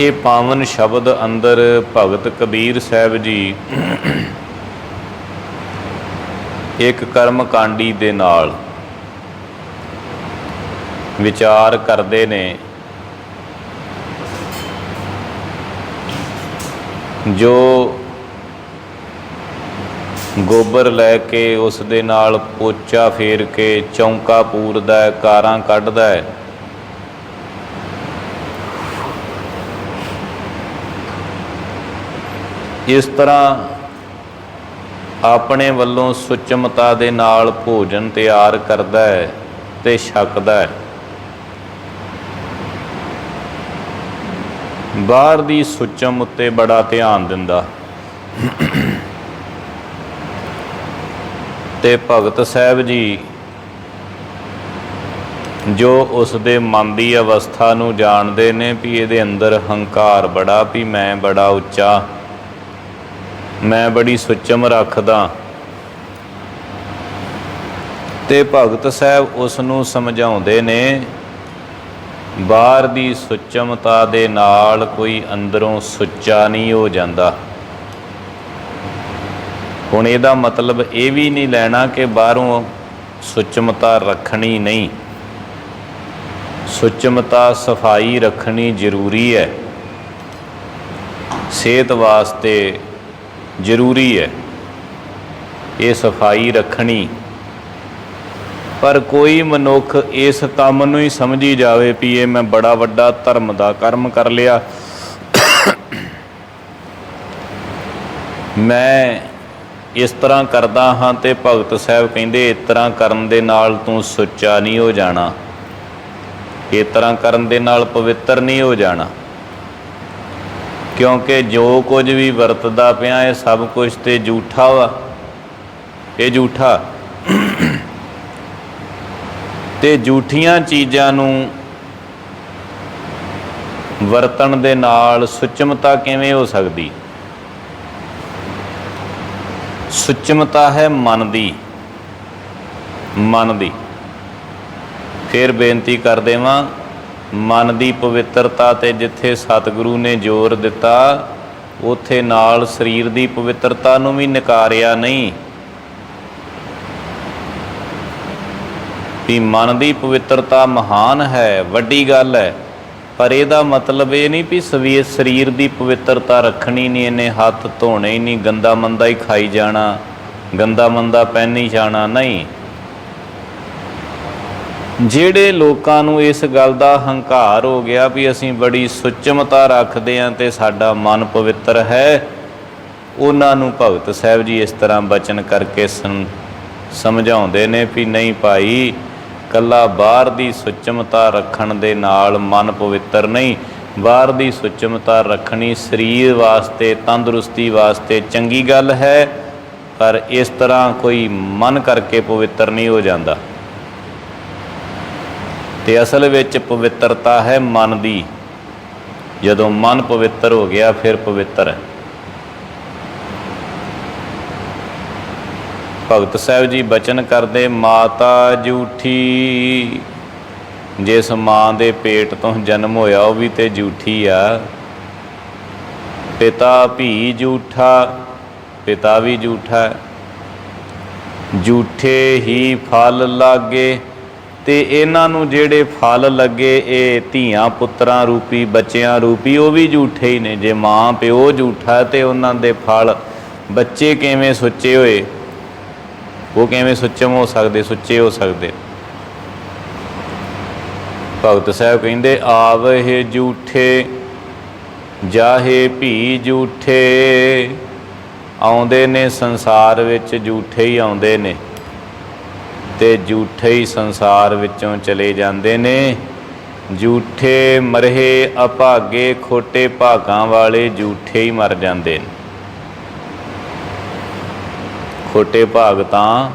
ਇਹ ਪਾਵਨ ਸ਼ਬਦ ਅੰਦਰ ਭਗਤ ਕਬੀਰ ਸਾਹਿਬ ਜੀ ਇੱਕ ਕਰਮ ਕਾਂਡੀ ਦੇ ਨਾਲ ਵਿਚਾਰ ਕਰਦੇ ਨੇ। ਜੋ ਗੋਬਰ ਲੈ ਕੇ ਉਸ ਦੇ ਨਾਲ ਪੋਚਾ ਫੇਰ ਕੇ ਚੌਂਕਾ ਪੂਰਦਾ ਹੈ, ਕਾਰਾਂ ਕੱਢਦਾ ਹੈ। ਇਸ ਤਰ੍ਹਾਂ ਆਪਣੇ ਵੱਲੋਂ ਸੁਚਮਤਾ ਦੇ ਨਾਲ ਭੋਜਨ ਤਿਆਰ ਕਰਦਾ ਹੈ ਤੇ ਛਕਦਾ ਹੈ। ਬਾਹਰ ਦੀ ਸੁਚਮ ਉੱਤੇ ਬੜਾ ਧਿਆਨ ਦਿੰਦਾ। ਤੇ ਭਗਤ ਸਾਹਿਬ ਜੀ ਜੋ ਉਸ ਦੇ ਮਨ ਦੀ ਅਵਸਥਾ ਨੂੰ ਜਾਣਦੇ ਨੇ ਵੀ ਇਹਦੇ ਅੰਦਰ ਹੰਕਾਰ ਬੜਾ ਵੀ ਮੈਂ ਬੜਾ ਉੱਚਾ ਮੈਂ ਬੜੀ ਸੁਚਮ ਰੱਖਦਾ। ਤੇ ਭਗਤ ਸਾਹਿਬ ਉਸ ਨੂੰ ਸਮਝਾਉਂਦੇ ਨੇ, ਬਾਹਰ ਦੀ ਸੁਚਮਤਾ ਦੇ ਨਾਲ ਕੋਈ ਅੰਦਰੋਂ ਸੁੱਚਾ ਨਹੀਂ ਹੋ ਜਾਂਦਾ। ਹੁਣ ਇਹਦਾ ਮਤਲਬ ਇਹ ਵੀ ਨਹੀਂ ਲੈਣਾ ਕਿ ਬਾਹਰੋਂ ਸੁਚਮਤਾ ਰੱਖਣੀ ਨਹੀਂ। ਸੁਚਮਤਾ ਸਫ਼ਾਈ ਰੱਖਣੀ ਜ਼ਰੂਰੀ ਹੈ। ਸਿਹਤ ਵਾਸਤੇ ਜ਼ਰੂਰੀ ਹੈ। ਇਹ ਸਫ਼ਾਈ ਰੱਖਣੀ। ਪਰ ਕੋਈ ਮਨੁੱਖ ਇਸ ਕੰਮ ਨੂੰ ਹੀ ਸਮਝੀ ਜਾਵੇ ਵੀ ਇਹ ਮੈਂ ਬੜਾ ਵੱਡਾ ਧਰਮ ਦਾ ਕਰਮ ਕਰ ਲਿਆ। ਮੈਂ ਇਸ ਤਰ੍ਹਾਂ ਕਰਦਾ ਹਾਂ ਤੇ ਭਗਤ ਸਾਹਿਬ ਕਹਿੰਦੇ, ਇਸ ਤਰ੍ਹਾਂ ਕਰਨ ਦੇ ਨਾਲ ਤੂੰ ਸੁੱਚਾ ਨਹੀਂ ਹੋ ਜਾਣਾ। ਇਸ ਤਰ੍ਹਾਂ ਕਰਨ ਦੇ ਨਾਲ ਪਵਿੱਤਰ ਨਹੀਂ ਹੋ ਜਾਣਾ। ਕਿਉਂਕਿ ਜੋ ਕੁਝ ਵੀ ਵਰਤਦਾ ਪਿਆ ਇਹ ਸਭ ਕੁਝ ਤੇ ਝੂਠਾ ਵਾ। ਇਹ ਝੂਠਾ। ਤੇ ਝੂਠੀਆਂ ਚੀਜ਼ਾਂ ਨੂੰ ਵਰਤਣ ਦੇ ਨਾਲ ਸੁਚਮਤਾ ਕਿਵੇਂ ਹੋ ਸਕਦੀ? ਸੁਚਮਤਾ ਹੈ ਮਨ ਦੀ। ਮਨ ਦੀ। ਫਿਰ ਬੇਨਤੀ ਕਰ ਦੇਵਾਂ ਮਨ ਦੀ ਪਵਿੱਤਰਤਾ ਤੇ ਜਿੱਥੇ ਸਤਿਗੁਰੂ ਨੇ ਜ਼ੋਰ ਦਿੱਤਾ, ਉਥੇ ਨਾਲ ਸਰੀਰ ਦੀ ਪਵਿੱਤਰਤਾ ਨੂੰ ਵੀ ਨਕਾਰਿਆ ਨਹੀਂ। ਵੀ ਮਨ ਦੀ ਪਵਿੱਤਰਤਾ ਮਹਾਨ ਹੈ, ਵੱਡੀ ਗੱਲ ਹੈ। ਪਰ ਇਹਦਾ ਮਤਲਬ ਇਹ ਨਹੀਂ ਵੀ ਸਵੀ ਸਰੀਰ ਦੀ ਪਵਿੱਤਰਤਾ ਰੱਖਣੀ ਨਹੀਂ, ਇਹਨੇ ਹੱਥ ਧੋਣੇ ਹੀ ਨਹੀਂ, ਗੰਦਾ ਮੰਦਾ ਹੀ ਖਾਈ ਜਾਣਾ, ਗੰਦਾ ਮੰਦਾ ਪਹਿਨੀ ਜਾਣਾ, ਨਹੀਂ। ਜਿਹੜੇ ਲੋਕਾਂ ਨੂੰ ਇਸ ਗੱਲ ਦਾ ਹੰਕਾਰ ਹੋ ਗਿਆ ਵੀ ਅਸੀਂ ਬੜੀ ਸੁਚਮਤਾ ਰੱਖਦੇ ਆਂ ਤੇ ਸਾਡਾ ਮਨ ਪਵਿੱਤਰ ਹੈ, ਉਹਨਾਂ ਨੂੰ ਭਗਤ ਸਾਹਿਬ ਜੀ ਇਸ ਤਰ੍ਹਾਂ ਬਚਨ ਕਰਕੇ ਸਮਝਾਉਂਦੇ ਨੇ ਵੀ ਨਹੀਂ ਭਾਈ ਕੱਲਾ ਬਾਹਰ ਦੀ ਸੁਚਮਤਾ ਰੱਖਣ ਦੇ ਨਾਲ ਮਨ ਪਵਿੱਤਰ ਨਹੀਂ, ਬਾਹਰ ਦੀ ਸੁਚਮਤਾ ਰੱਖਣੀ ਸਰੀਰ ਵਾਸਤੇ, ਤੰਦਰੁਸਤੀ ਵਾਸਤੇ ਚੰਗੀ ਗੱਲ ਹੈ, ਪਰ ਇਸ ਤਰ੍ਹਾਂ ਕੋਈ ਮਨ ਕਰਕੇ ਪਵਿੱਤਰ ਨਹੀਂ ਹੋ ਜਾਂਦਾ। ਤੇ ਅਸਲ ਵਿੱਚ ਪਵਿੱਤਰਤਾ ਹੈ ਮਨ ਦੀ। ਜਦੋਂ ਮਨ ਪਵਿੱਤਰ ਹੋ ਗਿਆ, ਫਿਰ ਪਵਿੱਤਰ ਹੈ। ਭਗਤ ਸਾਹਿਬ ਜੀ ਬਚਨ ਕਰਦੇ, ਮਾਤਾ ਜੂਠੀ, ਜਿਸ ਮਾਂ ਦੇ ਪੇਟ ਤੋਂ ਜਨਮ ਹੋਇਆ, ਉਹ ਵੀ ਤੇ ਜੂਠੀ ਆ। ਪਿਤਾ ਵੀ ਜੂਠਾ, ਪਿਤਾ ਵੀ ਜੂਠਾ ਜੂਠੇ ਹੀ ਫਲ ਲਾਗੇ ਤੇ ਇਹਨਾਂ ਨੂੰ ਜਿਹੜੇ ਫਲ ਲੱਗੇ, ਇਹ ਧੀਆਂ ਪੁੱਤਰਾਂ ਰੂਪੀ, ਬੱਚਿਆਂ ਰੂਪੀ, ਉਹ ਵੀ ਝੂਠੇ ਹੀ ਨੇ। ਜੇ ਮਾਂ ਪਿਓ ਝੂਠਾ ਤੇ ਉਹਨਾਂ ਦੇ ਫਲ ਬੱਚੇ ਕਿਵੇਂ ਸੁੱਚੇ ਹੋਏ? ਉਹ ਕਿਵੇਂ ਸੁੱਚਮ ਹੋ ਸਕਦੇ, ਸੁੱਚੇ ਹੋ ਸਕਦੇ? ਭਗਤ ਸਾਹਿਬ ਕਹਿੰਦੇ, ਆਵਹਿ ਝੂਠੇ, ਜਾਹੇ ਭੀ ਝੂਠੇ। ਆਉਂਦੇ ਨੇ ਸੰਸਾਰ ਵਿੱਚ, ਝੂਠੇ ਹੀ ਆਉਂਦੇ ਨੇ। ਤੇ ਝੂਠੇ ਹੀ ਸੰਸਾਰ ਵਿੱਚੋਂ ਚਲੇ ਜਾਂਦੇ ਨੇ। ਝੂਠੇ ਮਰਹੇ ਅਭਾਗੇ ਖੋਟੇ ਭਾਗਾਂ ਵਾਲੇ ਝੂਠੇ ਹੀ ਮਰ ਜਾਂਦੇ ਨੇ। ਖੋਟੇ ਭਾਗ ਤਾਂ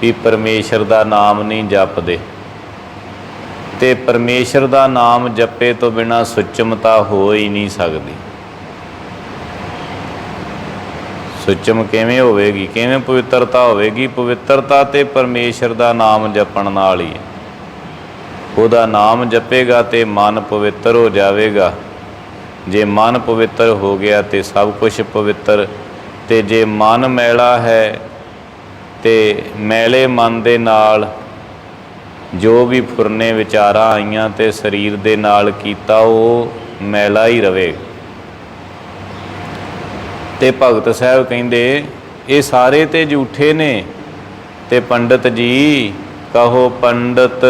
ਵੀ ਪਰਮੇਸ਼ਰ ਦਾ ਨਾਮ ਨਹੀਂ ਜਪਦੇ। ਤੇ ਪਰਮੇਸ਼ਰ ਦਾ ਨਾਮ ਜਪੇ ਤੋਂ ਬਿਨਾ ਸੁਚਮਤਾ ਹੋ ਹੀ ਨਹੀਂ ਸਕਦੀ। ਸੁਚਮ ਕਿਵੇਂ ਹੋਵੇਗੀ, ਕਿਵੇਂ ਪਵਿੱਤਰਤਾ ਹੋਵੇਗੀ? ਪਵਿੱਤਰਤਾ ਤੇ ਪਰਮੇਸ਼ਰ ਦਾ ਨਾਮ ਜਪਣ ਨਾਲ ਹੀ ਉਹਦਾ ਨਾਮ ਜਪੇਗਾ ਤੇ ਮਨ ਪਵਿੱਤਰ ਹੋ ਜਾਵੇਗਾ। ਜੇ ਮਨ ਪਵਿੱਤਰ ਹੋ ਗਿਆ ਤੇ ਸਭ ਕੁਝ ਪਵਿੱਤਰ, ਤੇ ਜੇ ਮਨ ਮੈਲਾ ਹੈ ਤੇ ਮੈਲੇ ਮਨ ਦੇ ਨਾਲ ਜੋ ਵੀ ਫੁਰਨੇ ਵਿਚਾਰਾਂ ਆਈਆਂ ਤੇ ਸਰੀਰ ਦੇ ਨਾਲ ਕੀਤਾ ਉਹ ਮੈਲਾ ਹੀ ਰਵੇ ਤੇ ਭਗਤ ਸਾਹਿਬ ਕਹਿੰਦੇ, ਇਹ ਸਾਰੇ ਤੇ ਝੂਠੇ ਨੇ, ਤੇ ਪੰਡਤ ਜੀ, ਕਹੋ ਪੰਡਤ,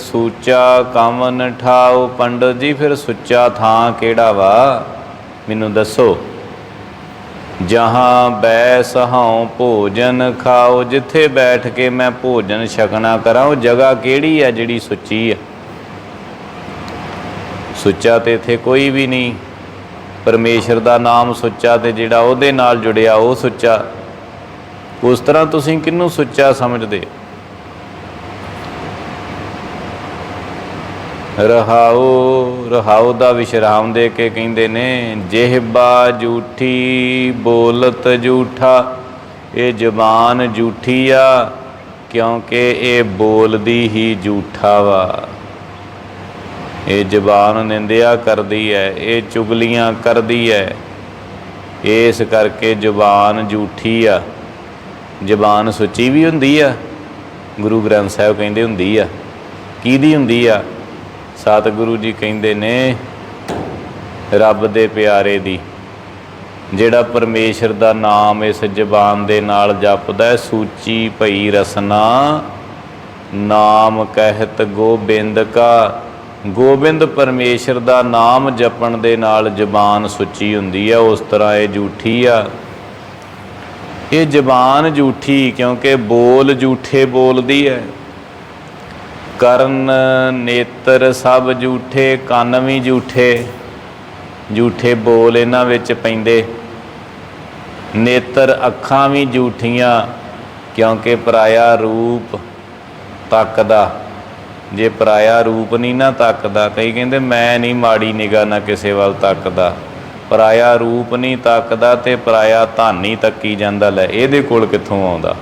ਸੂਚਾ ਕਮਨ ਠਾਓ ਪੰਡਤ ਜੀ ਫਿਰ ਸੁੱਚਾ ਥਾਂ ਕਿਹੜਾ ਵਾ? ਮੈਨੂੰ ਦੱਸੋ। ਜਹਾਂ ਬੈ ਸਹਾਉ ਭੋਜਨ ਖਾਓ ਜਿੱਥੇ ਬੈਠ ਕੇ ਮੈਂ ਭੋਜਨ ਛਕਣਾ ਕਰਾਂ, ਉਹ ਜਗ੍ਹਾ ਕਿਹੜੀ ਆ ਜਿਹੜੀ ਸੁੱਚੀ ਆ ਸੁੱਚਾ ਤੇ ਇੱਥੇ ਕੋਈ ਵੀ ਨਹੀਂ। ਪਰਮੇਸ਼ਰ ਦਾ ਨਾਮ ਸੁੱਚਾ ਤੇ ਜਿਹੜਾ ਉਹਦੇ ਨਾਲ ਜੁੜਿਆ ਉਹ ਸੁੱਚਾ। ਉਸ ਤਰ੍ਹਾਂ ਤੁਸੀਂ ਕਿਹਨੂੰ ਸੁੱਚਾ ਸਮਝਦੇ? ਰਹਾਉ ਰਹਾਉ ਦਾ ਵਿਸ਼ਰਾਮ ਦੇ ਕੇ ਕਹਿੰਦੇ ਨੇ, ਜਿਹਬਾ ਝੂਠੀ ਬੋਲਤ ਝੂਠਾ, ਇਹ ਜ਼ਬਾਨ ਝੂਠੀ ਆ, ਕਿਉਂਕਿ ਇਹ ਬੋਲਦੀ ਹੀ ਝੂਠਾ ਵਾ। ਇਹ ਜ਼ਬਾਨ ਨਿੰਦਿਆ ਕਰਦੀ ਹੈ, ਇਹ ਚੁਗਲੀਆਂ ਕਰਦੀ ਹੈ। ਇਸ ਕਰਕੇ ਜ਼ੁਬਾਨ ਝੂਠੀ ਆ। ਜ਼ਬਾਨ ਸੁੱਚੀ ਵੀ ਹੁੰਦੀ ਆ, ਗੁਰੂ ਗ੍ਰੰਥ ਸਾਹਿਬ ਕਹਿੰਦੇ ਹੁੰਦੀ ਆ। ਕਿਹਦੀ ਹੁੰਦੀ ਆ? ਸਤਿਗੁਰੂ ਜੀ ਕਹਿੰਦੇ ਨੇ, ਰੱਬ ਦੇ ਪਿਆਰੇ ਦੀ। ਜਿਹੜਾ ਪਰਮੇਸ਼ਰ ਦਾ ਨਾਮ ਇਸ ਜ਼ਬਾਨ ਦੇ ਨਾਲ ਜਪਦਾ ਸੂਚੀ ਭਈ ਰਸਨਾ, ਨਾਮ ਕਹਿਤ ਗੋਬਿੰਦ ਕਾ। ਗੋਬਿੰਦ ਪਰਮੇਸ਼ਰ ਦਾ ਨਾਮ ਜਪਣ ਦੇ ਨਾਲ ਜ਼ਬਾਨ ਸੁੱਚੀ ਹੁੰਦੀ ਹੈ ਉਸ ਤਰ੍ਹਾਂ ਇਹ ਝੂਠੀ ਆ। ਇਹ ਜ਼ਬਾਨ ਝੂਠੀ ਕਿਉਂਕਿ ਬੋਲ ਝੂਠੇ ਬੋਲਦੀ ਹੈ ਕਰਨ ਨੇਤਰ ਸਭ ਝੂਠੇ, ਕੰਨ ਵੀ ਝੂਠੇ ਝੂਠੇ ਬੋਲ ਇਹਨਾਂ ਵਿੱਚ ਪੈਂਦੇ। ਨੇਤਰ ਅੱਖਾਂ ਵੀ ਝੂਠੀਆਂ ਕਿਉਂਕਿ ਪਰਾਇਆ ਰੂਪ ਤੱਕਦਾ। ਜੇ ਪਰਾਇਆ ਰੂਪ ਨਹੀਂ ਨਾ ਤੱਕਦਾ, ਕਈ ਕਹਿੰਦੇ ਮੈਂ ਨਹੀਂ, ਮਾੜੀ ਨਿਗਾਹ ਨਾ ਕਿਸੇ ਵੱਲ ਤੱਕਦਾ। ਪਰਾਇਆ ਰੂਪ ਨਹੀਂ ਤੱਕਦਾ ਤੇ ਪਰਾਇਆ ਧਨ ਹੀ ਤੱਕੀ ਜਾਂਦਾ, ਲੈ ਇਹਦੇ ਕੋਲ ਕਿੱਥੋਂ ਆਉਂਦਾ?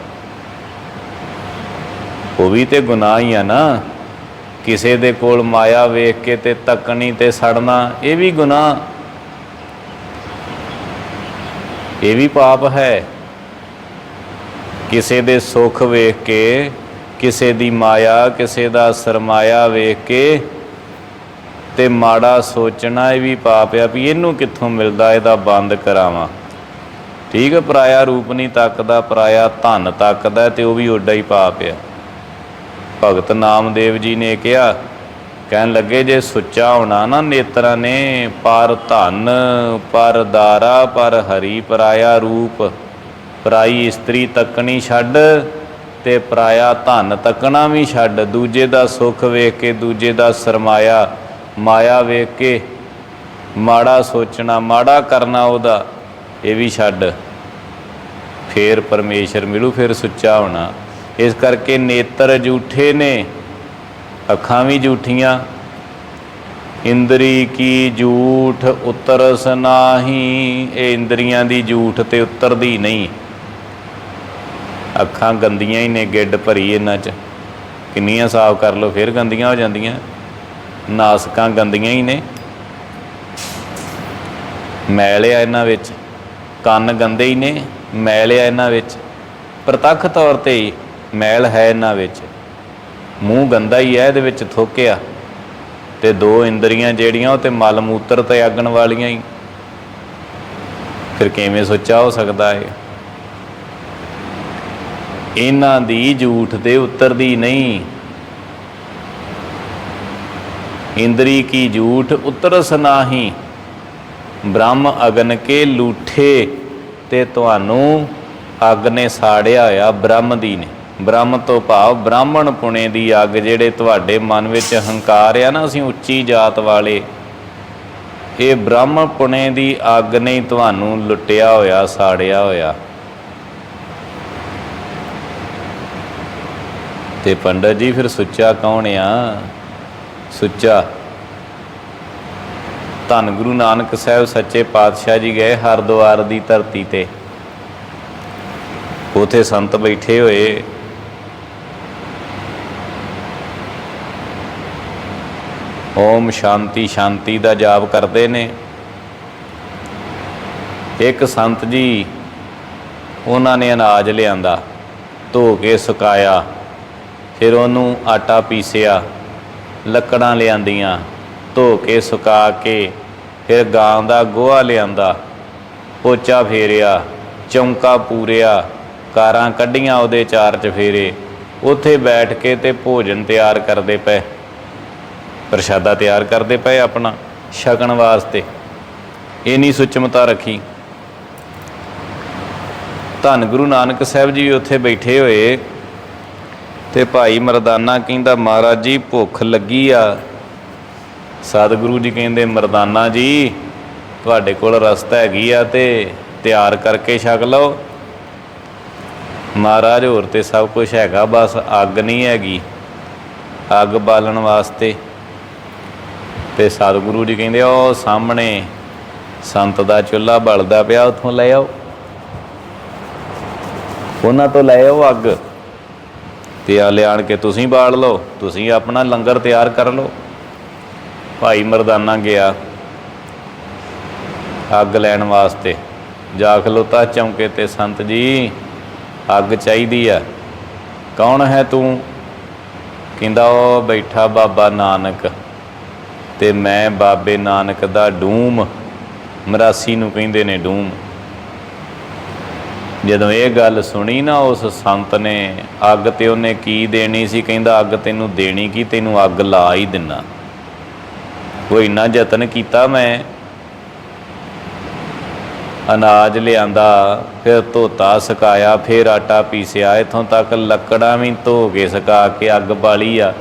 ਉਹ ਵੀ ਤੇ ਗੁਨਾਹ ਹੀ ਆ ਨਾ। ਕਿਸੇ ਦੇ ਕੋਲ ਮਾਇਆ ਵੇਖ ਕੇ ਤੇ ਤੱਕਣੀ ਤੇ ਸੜਨਾ, ਇਹ ਵੀ ਗੁਨਾਹ। ਇਹ ਵੀ ਪਾਪ ਹੈ। ਕਿਸੇ ਦੇ ਸੁੱਖ ਵੇਖ ਕੇ ਕਿਸੇ ਦੀ ਮਾਇਆ, ਕਿਸੇ ਦਾ ਸਰਮਾਇਆ ਵੇਖ ਕੇ ਤੇ ਮਾੜਾ ਸੋਚਣਾ ਇਹ ਵੀ ਪਾਪ ਆ ਵੀ ਇਹਨੂੰ ਕਿੱਥੋਂ ਮਿਲਦਾ ਇਹਦਾ ਬੰਦ ਕਰਾਵਾਂ। ਠੀਕ ਹੈ ਪਰਾਇਆ ਰੂਪ ਨਹੀਂ ਤੱਕਦਾ, ਪਰਾਇਆ ਧਨ ਤੱਕਦਾ ਤੇ ਉਹ ਵੀ ਓਡਾ ਹੀ ਪਾਪ ਆ। ਭਗਤ ਨਾਮਦੇਵ ਜੀ ਨੇ ਕਿਹਾ, ਕਹਿਣ ਲੱਗੇ, ਜੇ ਸੁੱਚਾ ਹੋਣਾ ਨਾ ਨੇਤਰਾਂ ਨੇ, ਪਰ ਧਨ, ਪਰ ਦਾਰਾ, ਪਰ ਹਰੀ ਪਰਾਇਆ ਰੂਪ, ਪਰਾਈ ਇਸਤਰੀ ਤੱਕਣੀ ਛੱਡ। ਤੇ ਪਰਾਇਆ ਧਨ ਤੱਕਣਾ ਵੀ ਛੱਡ, ਦੂਜੇ ਦਾ ਸੁੱਖ ਵੇਖ ਕੇ ਦੂਜੇ ਦਾ ਸਰਮਾਇਆ, ਮਾਇਆ ਵੇਖ ਕੇ ਮਾੜਾ ਸੋਚਣਾ, ਮਾੜਾ ਕਰਨਾ ਉਹਦਾ, ਇਹ ਵੀ ਛੱਡ। ਫੇਰ ਪਰਮੇਸ਼ਰ ਮਿਲੂ, ਫਿਰ ਸੁੱਚਾ ਹੋਣਾ। ਇਸ ਕਰਕੇ ਨੇਤਰ ਝੂਠੇ ਨੇ, ਅੱਖਾਂ ਵੀ ਝੂਠੀਆਂ ਇੰਦਰੀ ਕੀ ਝੂਠ ਉਤਰਸ ਨਾਹੀ, ਇਹ ਇੰਦਰੀਆਂ ਦੀ ਝੂਠ ਤੇ ਉਤਰਦੀ ਨਹੀਂ। ਅੱਖਾਂ ਗੰਦੀਆਂ ਹੀ ਨੇ, ਗਿੱਡ ਭਰੀ ਇਹਨਾਂ 'ਚ। ਕਿੰਨੀਆਂ ਸਾਫ਼ ਕਰ ਲਓ, ਫਿਰ ਗੰਦੀਆਂ ਹੋ ਜਾਂਦੀਆਂ। ਨਾਸਕਾਂ ਗੰਦੀਆਂ ਹੀ ਨੇ। ਮੈਲ ਆ ਇਹਨਾਂ ਵਿੱਚ। ਕੰਨ ਗੰਦੇ ਹੀ ਨੇ, ਮੈਲ ਆ ਇਹਨਾਂ ਵਿੱਚ। ਪ੍ਰਤੱਖ ਤੌਰ ਤੇ ਹੀ ਮੈਲ ਹੈ ਇਹਨਾਂ ਵਿੱਚ। ਮੂੰਹ ਗੰਦਾ ਹੀ ਹੈ, ਇਹਦੇ ਵਿੱਚ ਥੋਕਿਆ। ਤੇ ਦੋ ਇੰਦਰੀਆਂ ਜਿਹੜੀਆਂ, ਉਹ ਤੇ ਮਲ ਮੂਤਰ ਤੇ ਆਗਣ ਵਾਲੀਆਂ ਹੀ। ਫਿਰ ਕਿਵੇਂ ਸੋਚਾ ਹੋ ਸਕਦਾ ਹੈ ਇਹਨਾਂ ਦੀ ਝੂਠ ਤੇ ਉਤਰਦੀ ਨਹੀਂ। ਇੰਦਰੀ ਕੀ ਝੂਠ ਉਤਰਸ ਨਾਹੀ? ਬ੍ਰਹਮ ਅਗਨ ਕੇ ਲੂਠੇ ਤੇ ਤੁਹਾਨੂੰ ਅੱਗ ਨੇ ਸਾੜਿਆ ਹੋਇਆ ਬ੍ਰਹਮ ਦੀ ਨੇ। ਬ੍ਰਹਮ ਤੋਂ ਭਾਵ ਬ੍ਰਾਹਮਣ ਪੁਣੇ ਦੀ ਅੱਗ ਜਿਹੜੇ ਤੁਹਾਡੇ ਮਨ ਵਿੱਚ ਹੰਕਾਰ ਆ ਨਾ, ਅਸੀਂ ਉੱਚੀ ਜਾਤ ਵਾਲੇ। ਇਹ ਬ੍ਰਹਮ ਪੁਣੇ ਦੀ ਅੱਗ ਨੇ ਤੁਹਾਨੂੰ ਲੁੱਟਿਆ ਹੋਇਆ, ਸਾੜਿਆ ਹੋਇਆ। ਤੇ ਪੰਡਤ ਜੀ, ਫਿਰ ਸੁੱਚਾ ਕੌਣ ਆ? ਸੁੱਚਾ। ਧੰਨ ਗੁਰੂ ਨਾਨਕ ਸਾਹਿਬ, ਸੱਚੇ ਪਾਤਸ਼ਾਹ ਜੀ ਗਏ ਹਰਦੁਆਰ ਦੀ ਧਰਤੀ ਤੇ। ਉਥੇ ਸੰਤ ਬੈਠੇ ਹੋਏ। ਓਮ ਸ਼ਾਂਤੀ ਸ਼ਾਂਤੀ ਦਾ ਜਾਪ ਕਰਦੇ ਨੇ। ਇੱਕ ਸੰਤ ਜੀ, ਉਹਨਾਂ ਨੇ ਅਨਾਜ ਲਿਆਂਦਾ, ਧੋ ਕੇ ਸੁਕਾਇਆ। ਫਿਰ ਉਹਨੂੰ ਆਟਾ ਪੀਸਿਆ, ਲੱਕੜਾਂ ਲਿਆਂਦੀਆਂ, ਧੋ ਕੇ, ਸੁਕਾ ਕੇ, ਫਿਰ ਗਾਂ ਦਾ ਗੋਹਾ ਲਿਆਂਦਾ। ਪੋਚਾ ਫੇਰਿਆ, ਚੌਂਕਾ ਪੂਰਿਆ, ਕਾਰਾਂ ਕੱਢੀਆਂ ਉਹਦੇ ਚਾਰ ਚਫੇਰੇ। ਉੱਥੇ ਬੈਠ ਕੇ ਤੇ ਭੋਜਨ ਤਿਆਰ ਕਰਦੇ ਪਏ। ਪ੍ਰਸ਼ਾਦਾ ਤਿਆਰ ਕਰਦੇ ਪਏ ਆਪਣਾ, ਛਕਣ ਵਾਸਤੇ। ਇਨੀ ਸੁਚਮਤਾ ਰੱਖੀ। ਧੰਨ ਗੁਰੂ ਨਾਨਕ ਸਾਹਿਬ ਜੀ ਉੱਥੇ ਬੈਠੇ ਹੋਏ। ਤੇ ਭਾਈ ਮਰਦਾਨਾ ਕਹਿੰਦਾ, ਮਹਾਰਾਜ ਜੀ, ਭੁੱਖ ਲੱਗੀ ਆ। ਸਤਿਗੁਰੂ ਜੀ ਕਹਿੰਦੇ, ਮਰਦਾਨਾ ਜੀ, ਤੁਹਾਡੇ ਕੋਲ ਰਸਤਾ ਹੈਗੀ ਆ ਤੇ ਤਿਆਰ ਕਰਕੇ ਛਕ ਲਓ। ਮਹਾਰਾਜ, ਹੋਰ ਤੇ ਸਭ ਕੁਝ ਹੈਗਾ, ਬਸ ਅੱਗ ਨਹੀਂ ਹੈਗੀ। ਅੱਗ ਬਾਲਣ ਵਾਸਤੇ ਤੇ ਸਤਿਗੁਰੂ ਜੀ ਕਹਿੰਦੇ ਉਹ ਸਾਹਮਣੇ, ਸੰਤ ਦਾ ਚੁੱਲ੍ਹਾ ਬਲਦਾ ਪਿਆ, ਉੱਥੋਂ ਲੈ ਆਓ। ਉਹਨਾਂ ਤੋਂ ਲੈ ਆਓ ਅੱਗ। ਤੇ ਆ ਲਿਆਣ ਕੇ ਤੁਸੀਂ ਬਾਲ ਲਓ, ਤੁਸੀਂ ਆਪਣਾ ਲੰਗਰ ਤਿਆਰ ਕਰ ਲਓ। ਭਾਈ ਮਰਦਾਨਾ ਗਿਆ ਅੱਗ ਲੈਣ ਵਾਸਤੇ। ਜਾ ਖਲੋਤਾ ਚੌਂਕੇ ਤੇ, ਸੰਤ ਜੀ, ਅੱਗ ਚਾਹੀਦੀ ਆ। ਕੌਣ ਹੈ ਤੂੰ? ਕਹਿੰਦਾ, ਉਹ ਬੈਠਾ ਬਾਬਾ ਨਾਨਕ ਤੇ ਮੈਂ ਬਾਬੇ ਨਾਨਕ ਦਾ ਡੂਮ। ਮਰਾਸੀ ਨੂੰ ਕਹਿੰਦੇ ਨੇ ਡੂਮ। ਜਦੋਂ ਇਹ ਗੱਲ ਸੁਣੀ ਨਾ ਉਸ ਸੰਤ ਨੇ, ਅੱਗ ਤੇ ਉਹਨੇ ਕੀ ਦੇਣੀ ਸੀ? ਕਹਿੰਦਾ, ਅੱਗ ਤੈਨੂੰ ਦੇਣੀ ਕੀ? ਤੈਨੂੰ ਅੱਗ ਲਾ ਹੀ ਦਿੰਨਾ। ਉਹ ਇੰਨਾ ਯਤਨ ਕੀਤਾ ਮੈਂ। ਅਨਾਜ ਲਿਆਂਦਾ, ਫਿਰ ਧੋਤਾ, ਸੁਕਾਇਆ, ਫਿਰ ਆਟਾ ਪੀਸਿਆ। ਇਥੋਂ ਤੱਕ ਲੱਕੜਾਂ ਵੀ ਧੋ ਕੇ ਸੁਕਾ ਕੇ ਅੱਗ ਬਾਲੀ ਆ।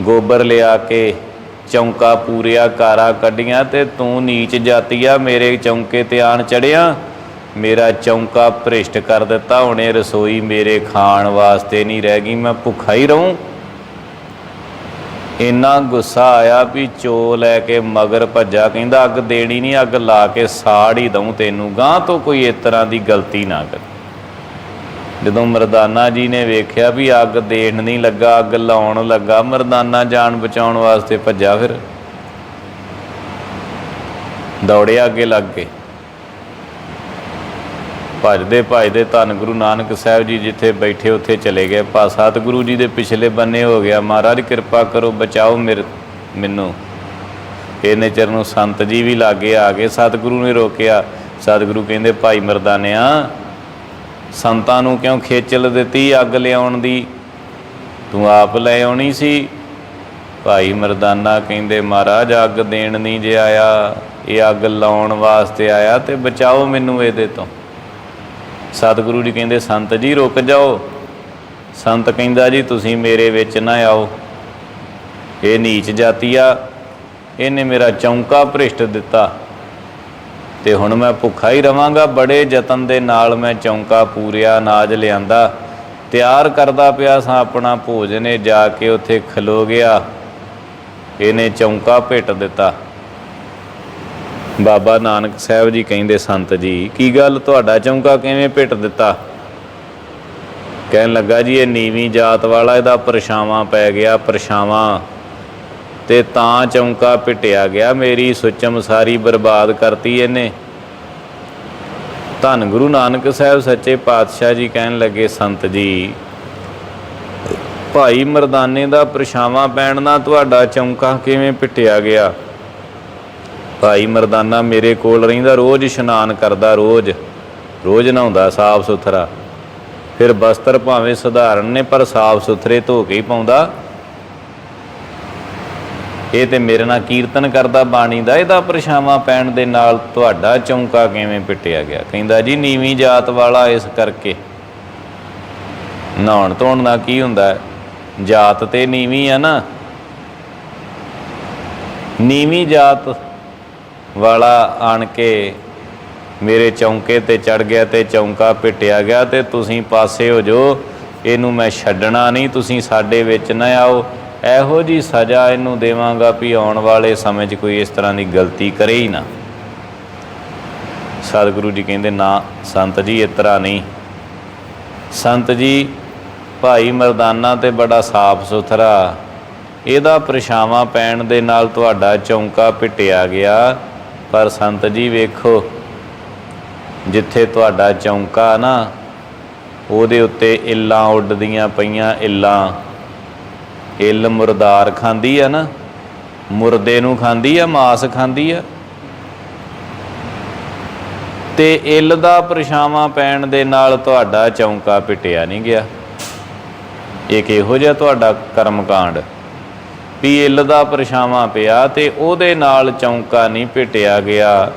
ਗੋਬਰ ਲਿਆ ਕੇ ਚੌਂਕਾ ਪੂਰਿਆ, ਕਾਰਾ ਕੱਢੀਆਂ ਤੇ ਤੂੰ ਨੀਚ ਜਾਤੀਆ ਮੇਰੇ ਚੌਂਕੇ ਤੇ ਆਣ ਚੜਿਆ। ਮੇਰਾ ਚੌਂਕਾ ਭ੍ਰਿਸ਼ਟ ਕਰ ਦਿੱਤਾ, ਹੁਣੇ ਰਸੋਈ ਮੇਰੇ ਖਾਣ ਵਾਸਤੇ ਨਹੀਂ ਰਹਿ ਗਈ, ਮੈਂ ਭੁੱਖਾ ਹੀ ਰਹੂੰ। ਇੰਨਾ ਗੁੱਸਾ ਆਇਆ ਵੀ ਚੋ ਲੈ ਕੇ ਮਗਰ ਭੱਜਾ, ਕਹਿੰਦਾ ਅੱਗ ਦੇਣੀ ਨਹੀਂ, ਅੱਗ ਲਾ ਕੇ ਸਾੜ ਹੀ ਦਊਂ ਤੈਨੂੰ ਗਾਂ ਤੋਂ ਕੋਈ ਇਸ ਤਰ੍ਹਾਂ ਦੀ ਗਲਤੀ ਨਾ ਕਰ। ਜਦੋਂ ਮਰਦਾਨਾ ਜੀ ਨੇ ਵੇਖਿਆ ਵੀ ਅੱਗ ਦੇਣ ਨਹੀਂ ਲੱਗਾ, ਅੱਗ ਲਾਉਣ ਲੱਗਾ, ਮਰਦਾਨਾ ਜਾਨ ਬਚਾਉਣ ਵਾਸਤੇ ਭੱਜਾ ਫਿਰ। ਦੌੜਿਆ ਅੱਗੇ ਲੱਗ ਕੇ ਭੱਜਦੇ ਭੱਜਦੇ ਧੰਨ ਗੁਰੂ ਨਾਨਕ ਸਾਹਿਬ ਜੀ ਜਿੱਥੇ ਬੈਠੇ ਉੱਥੇ ਚਲੇ ਗਏ। ਪਾ ਸਤਿਗੁਰੂ ਜੀ ਦੇ ਪਿਛਲੇ ਬੰਨੇ ਹੋ ਗਿਆ। ਮਹਾਰਾਜ ਕਿਰਪਾ ਕਰੋ, ਬਚਾਓ ਮੇਰੇ ਮੈਨੂੰ। ਇਹਨੇ ਚਿਰ ਨੂੰ ਸੰਤ ਜੀ ਵੀ ਲਾਗੇ ਆ ਗਏ। ਸਤਿਗੁਰੂ ਨੇ ਰੋਕਿਆ। ਸਤਿਗੁਰੂ ਕਹਿੰਦੇ, ਭਾਈ ਮਰਦਾਨਿਆ, ਸੰਤਾਂ ਨੂੰ ਕਿਉਂ ਖੇਚਲ ਦਿੱਤੀ ਅੱਗ ਲਿਆਉਣ ਦੀ? ਤੂੰ ਆਪ ਲੈ ਆਉਣੀ ਸੀ? ਭਾਈ ਮਰਦਾਨਾ ਕਹਿੰਦੇ, ਮਹਾਰਾਜ, ਅੱਗ ਦੇਣ ਨਹੀਂ ਜੇ ਆਇਆ। ਇਹ ਅੱਗ ਲਾਉਣ ਵਾਸਤੇ ਆਇਆ ਤੇ ਬਚਾਓ ਮੈਨੂੰ ਇਹਦੇ ਤੋਂ। ਸਤਿਗੁਰੂ ਜੀ ਕਹਿੰਦੇ, ਸੰਤ ਜੀ, ਰੁਕ ਜਾਓ। ਸੰਤ ਕਹਿੰਦਾ ਜੀ, ਤੁਸੀਂ ਮੇਰੇ ਵਿੱਚ ਨਾ ਆਓ। ਇਹ ਨੀਚ ਜਾਤੀ ਆ। ਇਹਨੇ ਮੇਰਾ ਚੌਂਕਾ ਭ੍ਰਿਸ਼ਟ ਦਿੱਤਾ। ਤੇ ਹੁਣ ਮੈਂ ਭੁੱਖਾ ਹੀ ਰਵਾਂਗਾ। ਬੜੇ ਯਤਨ ਦੇ ਨਾਲ ਮੈਂ ਚੌਂਕਾ ਪੂਰਿਆ, ਅਨਾਜ ਲਿਆਂਦਾ। ਤਿਆਰ ਕਰਦਾ ਪਿਆ ਸਾਂ, ਆਪਣਾ ਭੋਜਨ। ਇਹ ਜਾ ਕੇ ਉੱਥੇ ਖਲੋ ਗਿਆ। ਇਹਨੇ ਚੌਂਕਾ ਭਿੱਟ ਦਿੱਤਾ। ਬਾਬਾ ਨਾਨਕ ਸਾਹਿਬ ਜੀ ਕਹਿੰਦੇ, ਸੰਤ ਜੀ, ਕੀ ਗੱਲ ਤੁਹਾਡਾ ਚੌਂਕਾ ਕਿਵੇਂ ਭਿੱਟ ਦਿੱਤਾ? ਕਹਿਣ ਲੱਗਾ ਜੀ, ਇਹ ਨੀਵੀਂ ਜਾਤ ਵਾਲਾ, ਇਹਦਾ ਪਰਛਾਵਾਂ ਪੈ ਗਿਆ, ਪਰਛਾਵਾਂ। ਤੇ ਤਾਂ ਚੌਂਕਾ ਪਿਟਿਆ ਗਿਆ, ਮੇਰੀ ਸੁਚਮ ਸਾਰੀ ਬਰਬਾਦ ਕਰਤੀ ਇਹਨੇ। ਧੰਨ ਗੁਰੂ ਨਾਨਕ ਸਾਹਿਬ ਸੱਚੇ ਪਾਤਸ਼ਾਹ ਜੀ ਕਹਿਣ ਲੱਗੇ, ਸੰਤ ਜੀ, ਭਾਈ ਮਰਦਾਨੇ ਦਾ ਪਰਛਾਵਾਂ ਪੈਣ ਨਾਲ ਤੁਹਾਡਾ ਚੌਂਕਾ ਕਿਵੇਂ ਪਿਟਿਆ ਗਿਆ? ਭਾਈ ਮਰਦਾਨਾ ਮੇਰੇ ਕੋਲ ਰਹਿੰਦਾ ਰੋਜ਼, ਇਸ਼ਨਾਨ ਕਰਦਾ ਰੋਜ਼। ਰੋਜ਼ ਨਹਾਉਂਦਾ ਸਾਫ਼ ਸੁਥਰਾ। ਫਿਰ ਬਸਤਰ ਭਾਵੇਂ ਸਧਾਰਨ ਨੇ, ਪਰ ਸਾਫ਼ ਸੁਥਰੇ ਧੋ ਕੇ ਹੀ ਪਾਉਂਦਾ। ਇਹ ਤੇ ਮੇਰੇ ਨਾਲ ਕੀਰਤਨ ਕਰਦਾ ਬਾਣੀ ਦਾ, ਇਹਦਾ ਪਰਛਾਵਾਂ ਪੈਣ ਦੇ ਨਾਲ ਤੁਹਾਡਾ ਚੌਂਕਾ ਕਿਵੇਂ ਪਿੱਟਿਆ ਗਿਆ? ਕਹਿੰਦਾ ਜੀ, ਨੀਵੀਂ ਜਾਤ ਵਾਲਾ ਇਸ ਕਰਕੇ। ਨਹਾਉਣ ਧੋਣ ਦਾ ਕੀ ਹੁੰਦਾ? ਜਾਤ ਤੇ ਨੀਵੀਂ ਆ ਨਾ। ਨੀਵੀਂ ਜਾਤ ਵਾਲਾ ਆਣ ਕੇ ਮੇਰੇ ਚੌਂਕੇ ਤੇ ਚੜ ਗਿਆ ਤੇ ਚੌਂਕਾ ਪਿੱਟਿਆ ਗਿਆ ਤੇ ਤੁਸੀਂ ਪਾਸੇ ਹੋ ਜੋ ਇਹਨੂੰ ਮੈਂ ਛੱਡਣਾ ਨਹੀਂ, ਤੁਸੀਂ ਸਾਡੇ ਵਿੱਚ ਨਾ ਆਓ। ਇਹੋ ਜੀ ਸਜ਼ਾ ਇਹਨੂੰ ਦੇਵਾਂਗਾ ਵੀ ਆਉਣ ਵਾਲੇ ਸਮੇਂ 'ਚ ਕੋਈ ਇਸ ਤਰ੍ਹਾਂ ਦੀ ਗਲਤੀ ਕਰੇ ਹੀ ਨਾ। ਸਤਿਗੁਰੂ ਜੀ ਕਹਿੰਦੇ, ਨਾ, ਸੰਤ ਜੀ, ਇਸ ਤਰ੍ਹਾਂ ਨਹੀਂ। ਸੰਤ ਜੀ, ਭਾਈ ਮਰਦਾਨਾ ਤੇ ਬੜਾ ਸਾਫ਼ ਸੁਥਰਾ। ਇਹਦਾ ਪਰਛਾਵਾਂ ਪੈਣ ਦੇ ਨਾਲ ਤੁਹਾਡਾ ਚੌਂਕਾ ਪਿਟਿਆ ਗਿਆ। ਪਰ ਸੰਤ ਜੀ ਵੇਖੋ, ਜਿੱਥੇ ਤੁਹਾਡਾ ਚੌਂਕਾ ਨਾ, ਉਹਦੇ ਉੱਤੇ ਇੱਲਾਂ ਉੱਡਦੀਆਂ ਪਈਆਂ ਇੱਲਾਂ। ਇੱਲ ਮੁਰਦਾਰ ਖਾਂਦੀ ਆ ਨਾ, ਮੁਰਦੇ ਨੂੰ ਖਾਂਦੀ ਆ, ਮਾਸ ਖਾਂਦੀ ਆ। ਤੇ ਇੱਲ ਦਾ ਪਰਛਾਵਾਂ ਪੈਣ ਦੇ ਨਾਲ ਤੁਹਾਡਾ ਚੌਂਕਾ ਪਿਟਿਆ ਨਹੀਂ ਗਿਆ। ਇਹ ਕਿਹੋ ਜਿਹਾ ਤੁਹਾਡਾ ਕਰਮਕਾਂਡ। ਵੀ ਇੱਲ ਦਾ ਪਰਛਾਵਾਂ ਪਿਆ ਤੇ ਉਹਦੇ ਨਾਲ ਚੌਂਕਾ ਨਹੀਂ ਪਿਟਿਆ ਗਿਆ।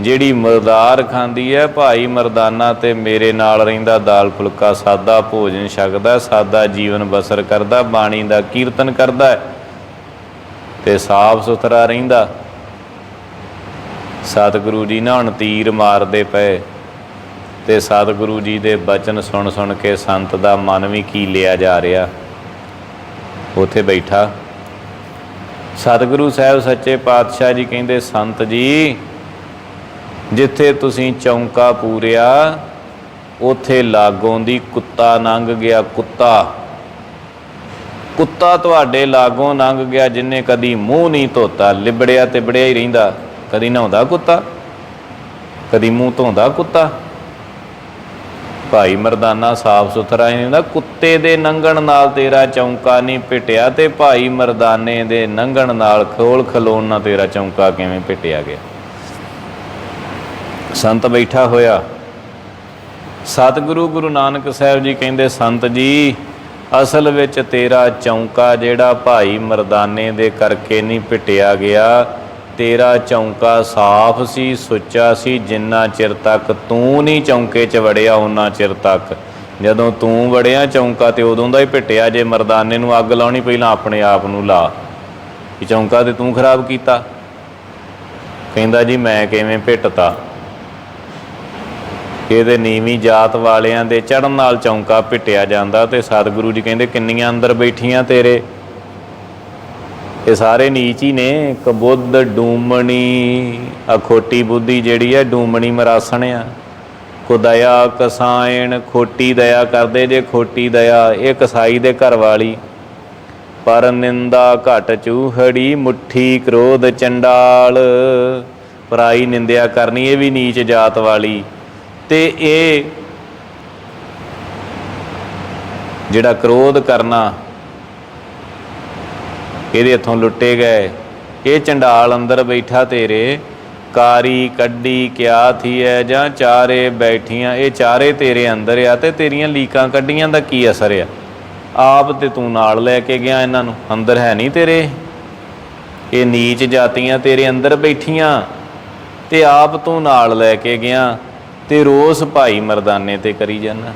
ਜਿਹੜੀ ਮਰਦਾਰ ਖਾਂਦੀ ਹੈ, ਭਾਈ ਮਰਦਾਨਾ ਤੇ ਮੇਰੇ ਨਾਲ ਰਹਿੰਦਾ ਦਾਲ ਫੁਲਕਾ ਸਾਦਾ ਭੋਜਨ ਛਕਦਾ, ਸਾਦਾ ਜੀਵਨ ਬਸਰ ਕਰਦਾ, ਬਾਣੀ ਦਾ ਕੀਰਤਨ ਕਰਦਾ ਹੈ ਤੇ ਸਾਫ਼ ਸੁਥਰਾ ਰਹਿੰਦਾ। ਸਤਿਗੁਰੂ ਜੀ ਨਾ ਹੁਣ ਤੀਰ ਮਾਰਦੇ ਪਏ ਤੇ ਸਤਿਗੁਰੂ ਜੀ ਦੇ ਬਚਨ ਸੁਣ ਸੁਣ ਕੇ ਸੰਤ ਦਾ ਮਨ ਵੀ ਕੀ ਲਿਆ ਜਾ ਰਿਹਾ। ਉਥੇ ਬੈਠਾ। ਸਤਿਗੁਰੂ ਸਾਹਿਬ ਸੱਚੇ ਪਾਤਸ਼ਾਹ ਜੀ ਕਹਿੰਦੇ, ਸੰਤ ਜੀ, ਜਿੱਥੇ ਤੁਸੀਂ ਚੌਂਕਾ ਪੂਰਿਆ, ਉਥੇ ਲਾਗੋਂ ਦੀ ਕੁੱਤਾ ਲੰਘ ਗਿਆ ਕੁੱਤਾ। ਕੁੱਤਾ ਤੁਹਾਡੇ ਲਾਗੋਂ ਲੰਘ ਗਿਆ ਜਿਨੇ ਕਦੀ ਮੂੰਹ ਨਹੀਂ ਧੋਤਾ, ਲਿਬੜਿਆ ਤੇ ਬੜਿਆ ਹੀ ਰਹਿੰਦਾ। ਕਦੀ ਨਹਾਉਂਦਾ ਕੁੱਤਾ, ਕਦੀ ਮੂੰਹ ਧੋਂਦਾ ਕੁੱਤਾ। ਭਾਈ ਮਰਦਾਨਾ ਸਾਫ਼ ਸੁਥਰਾ ਹੀ ਹੁੰਦਾ। ਕੁੱਤੇ ਦੇ ਨੰਗਣ ਨਾਲ ਤੇਰਾ ਚੌਂਕਾ ਨਹੀਂ ਪਿਟਿਆ ਤੇ ਭਾਈ ਮਰਦਾਨੇ ਦੇ ਨੰਗਣ ਨਾਲ ਖੋਲ ਖਲੋਣ ਨਾਲ ਤੇਰਾ ਚੌਂਕਾ ਕਿਵੇਂ ਪਿਟਿਆ ਗਿਆ? ਸੰਤ ਬੈਠਾ ਹੋਇਆ। ਸਤਿਗੁਰੂ ਗੁਰੂ ਨਾਨਕ ਸਾਹਿਬ ਜੀ ਕਹਿੰਦੇ, ਸੰਤ ਜੀ, ਅਸਲ ਵਿੱਚ ਤੇਰਾ ਚੌਂਕਾ ਜਿਹੜਾ ਭਾਈ ਮਰਦਾਨੇ ਦੇ ਕਰਕੇ ਨਹੀਂ ਪਿਟਿਆ ਗਿਆ ਤੇਰਾ ਚੌਂਕਾ ਸਾਫ਼ ਸੀ, ਸੁੱਚਾ ਸੀ, ਜਿੰਨਾ ਚਿਰ ਤੱਕ ਤੂੰ ਨਹੀਂ ਚੌਂਕੇ 'ਚ ਵੜਿਆ ਉਹਨਾਂ ਚਿਰ ਤੱਕ। ਜਦੋਂ ਤੂੰ ਵੜਿਆ ਚੌਂਕਾ ਤੇ ਉਦੋਂ ਦਾ ਹੀ ਪਿਟਿਆ, ਜੇ ਮਰਦਾਨੇ ਨੂੰ ਅੱਗ ਲਾਉਣੀ ਪਹਿਲਾਂ ਆਪਣੇ ਆਪ ਨੂੰ ਲਾ। ਕਿ ਚੌਂਕਾ ਤੇ ਤੂੰ ਖਰਾਬ ਕੀਤਾ। ਕਹਿੰਦਾ ਜੀ, ਮੈਂ ਕਿਵੇਂ ਪਿੱਟਤਾ? ਇਹਦੇ ਨੀਵੀਂ ਜਾਤ ਵਾਲਿਆਂ ਦੇ ਚੜਨ ਨਾਲ ਚੌਂਕਾ ਪਿੱਟਿਆ ਜਾਂਦਾ ਤੇ ਸਤਿਗੁਰੂ ਜੀ ਕਹਿੰਦੇ, ਕਿੰਨੀਆਂ ਅੰਦਰ ਬੈਠੀਆਂ ਤੇਰੇ? ਇਹ ਸਾਰੇ ਨੀਚ ਹੀ ਨੇ। ਕਬੁੱਧ ਡੂਮਣੀ, ਅਖੋਟੀ ਬੁੱਧੀ ਜਿਹੜੀ ਹੈ, ਡੂਮਣੀ ਮਰਾਸਣ ਆ। ਕੋ ਦਇਆ ਕਸਾਇਣ, ਖੋਟੀ ਦਇਆ ਕਰਦੇ ਜੇ ਖੋਟੀ ਦਇਆ, ਇਹ ਕਸਾਈ ਦੇ ਘਰ ਵਾਲੀ। ਪਰ ਨਿੰਦਾ ਘਟ ਚੂਹੜੀ, ਮੁੱਠੀ ਕ੍ਰੋਧ ਚੰਡਾਲ। ਪਰਾਈ ਨਿੰਦਿਆ ਕਰਨੀ, ਇਹ ਵੀ ਨੀਚ ਜਾਤ ਵਾਲੀ। ਤੇ ਇਹ ਜਿਹੜਾ ਕ੍ਰੋਧ ਕਰਨਾ ਇਹਦੇ ਹੱਥੋਂ ਲੁੱਟੇ ਗਏ? ਇਹ ਚੰਡਾਲ ਅੰਦਰ ਬੈਠਾ ਤੇਰੇ। ਕਾਰੀ, ਕੱਢੀ, ਕਿਆ ਥੀ ਐ ਜਾਂ ਚਾਰੇ ਬੈਠੀਆਂ? ਇਹ ਚਾਰੇ ਤੇਰੇ ਅੰਦਰ ਆ ਤੇ ਤੇਰੀਆਂ ਲੀਕਾਂ ਕੱਢੀਆਂ ਦਾ ਕੀ ਅਸਰ ਆ? ਆਪ ਤੇ ਤੂੰ ਨਾਲ ਲੈ ਕੇ ਗਿਆ ਇਹਨਾਂ ਨੂੰ। ਅੰਦਰ ਹੈ ਨਹੀਂ ਤੇਰੇ। ਇਹ ਨੀਚ ਜਾਤੀਆਂ ਤੇਰੇ ਅੰਦਰ ਬੈਠੀਆਂ। ਤੇ ਆਪ ਤੂੰ ਨਾਲ ਲੈ ਕੇ ਗਿਆ। ਤੇ ਰੋਸ ਭਾਈ ਮਰਦਾਨੇ ਤੇ ਕਰੀ ਜਾਣਾ